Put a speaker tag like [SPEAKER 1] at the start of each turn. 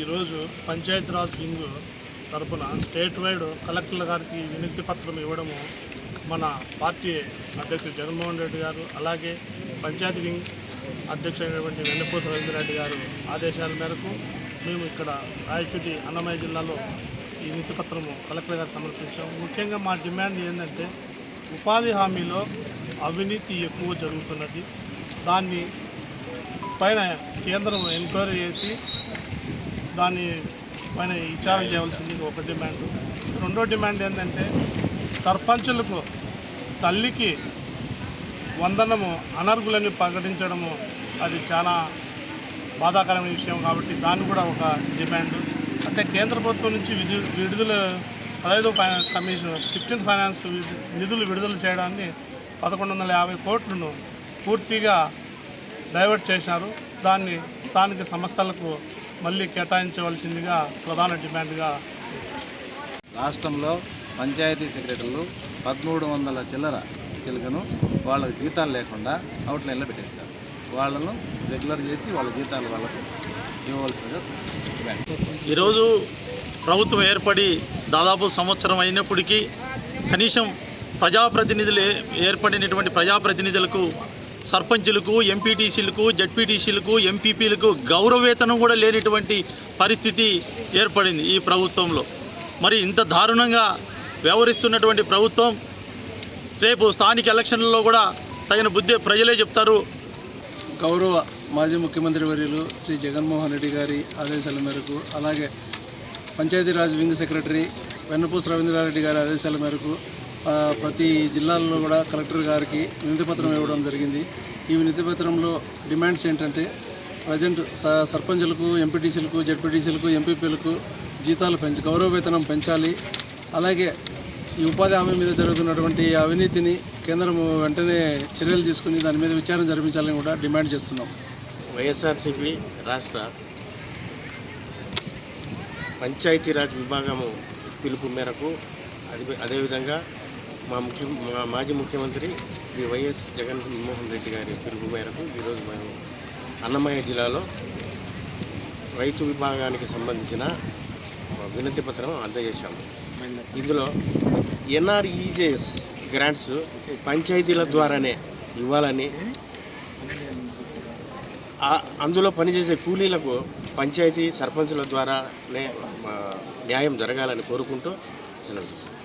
[SPEAKER 1] ఈరోజు పంచాయతీరాజ్ వింగ్ తరపున state wide కలెక్టర్ల గారికి వినతి పత్రం ఇవ్వడము మన పార్టీ అధ్యక్షుడు జగన్మోహన్ రెడ్డి గారు అలాగే పంచాయతీ వింగ్ అధ్యక్షుడైనటువంటి వెన్నపూస రవీంద్రరెడ్డి గారు ఆదేశాల మేరకు మేము ఇక్కడ రాయచూటి అన్నమయ్య జిల్లాలో ఈ వినతి పత్రము కలెక్టర్ గారు సమర్పించాము. ముఖ్యంగా మా డిమాండ్ ఏంటంటే ఉపాధి హామీలో అవినీతి ఎక్కువ జరుగుతున్నది. దాన్ని పైన కేంద్రం ఎంక్వైరీ చేసి దాన్ని పైన విచారణ చేయవలసింది ఒక డిమాండ్. రెండో డిమాండ్ ఏంటంటే సర్పంచులకు తల్లికి వందనము అనర్హులని ప్రకటించడము అది చాలా బాధాకరమైన విషయం కాబట్టి దాన్ని కూడా ఒక డిమాండ్. అంటే కేంద్ర ప్రభుత్వం నుంచి విధు విడుదల పదహైదు ఫైనాన్స్ కమిషన్ ఫిఫ్టీన్త్ ఫైనాన్స్ నిధులు విడుదల చేయడాన్ని పదకొండు వందల యాభై కోట్లను పూర్తిగా డైవర్ట్ చేశారు. దాన్ని స్థానిక సంస్థలకు మళ్ళీ కేటాయించవలసిందిగా ప్రధాన డిమాండ్గా
[SPEAKER 2] రాష్ట్రంలో పంచాయతీ సెక్రటరీలు పదమూడు వందల చిల్లర చిలుకను వాళ్ళకి జీతాలు లేకుండా అవుట్లైన్లో పెట్టేశారు. వాళ్ళను రెగ్యులర్ చేసి వాళ్ళ జీతాలు వాళ్ళకు ఇవ్వవలసిందిగా
[SPEAKER 3] ఈరోజు ప్రభుత్వం ఏర్పడి దాదాపు సంవత్సరం అయినప్పటికీ కనీసం ప్రజాప్రతినిధులు ఏ- ఏర్పడినటువంటి ప్రజాప్రతినిధులకు సర్పంచులకు ఎంపీటీసీలకు జడ్పీటీసీలకు ఎంపీపీలకు గౌరవవేతనం కూడా లేనటువంటి పరిస్థితి ఏర్పడింది ఈ ప్రభుత్వంలో. మరి ఇంత దారుణంగా వ్యవహరిస్తున్నటువంటి ప్రభుత్వం రేపు స్థానిక ఎలక్షన్లలో కూడా తగిన బుద్ధి ప్రజలే చెప్తారు.
[SPEAKER 4] గౌరవ మాజీ ముఖ్యమంత్రి వర్యులు శ్రీ జగన్మోహన్ రెడ్డి గారి ఆదేశాల మేరకు అలాగే పంచాయతీరాజ్ వింగ్ సెక్రటరీ వెన్నపూస రవీంద్రారెడ్డి గారి ఆదేశాల మేరకు ప్రతి జిల్లాల్లో కూడా కలెక్టర్ గారికి వినతిపత్రం ఇవ్వడం జరిగింది. ఈ వినతి పత్రంలో డిమాండ్స్ ఏంటంటే ప్రజెంట్ స- సర్పంచులకు ఎంపీటీసీలకు జడ్పీటీసీలకు ఎంపీపీలకు జీతాలు పెంచ గౌరవ వేతనం పెంచాలి. అలాగే ఈ ఉపాధి హామీ మీద జరుగుతున్నటువంటి అవినీతిని కేంద్రం వెంటనే చర్యలు తీసుకుని దాని మీద విచారణ జరిపించాలని కూడా డిమాండ్ చేస్తున్నాం.
[SPEAKER 5] వైఎస్ఆర్సీపీ రాష్ట్ర పంచాయతీరాజ్ విభాగము పిలుపు మేరకు అది అదేవిధంగా మా ముఖ్య మా మాజీ ముఖ్యమంత్రి శ్రీ వైఎస్ జగన్మోహన్ రెడ్డి గారి పిలుపు మేరకు ఈరోజు మేము అన్నమయ్య జిల్లాలో రైతు విభాగానికి సంబంధించిన వినతి పత్రం అందజేశాము. ఇందులో ఎన్ఆర్ఈజేఎస్ గ్రాంట్స్ పంచాయతీల ద్వారానే ఇవ్వాలని అందులో పనిచేసే కూలీలకు పంచాయతీ సర్పంచుల ద్వారానే న్యాయం జరగాలని కోరుకుంటూ సెలవు తీసుకుంటాం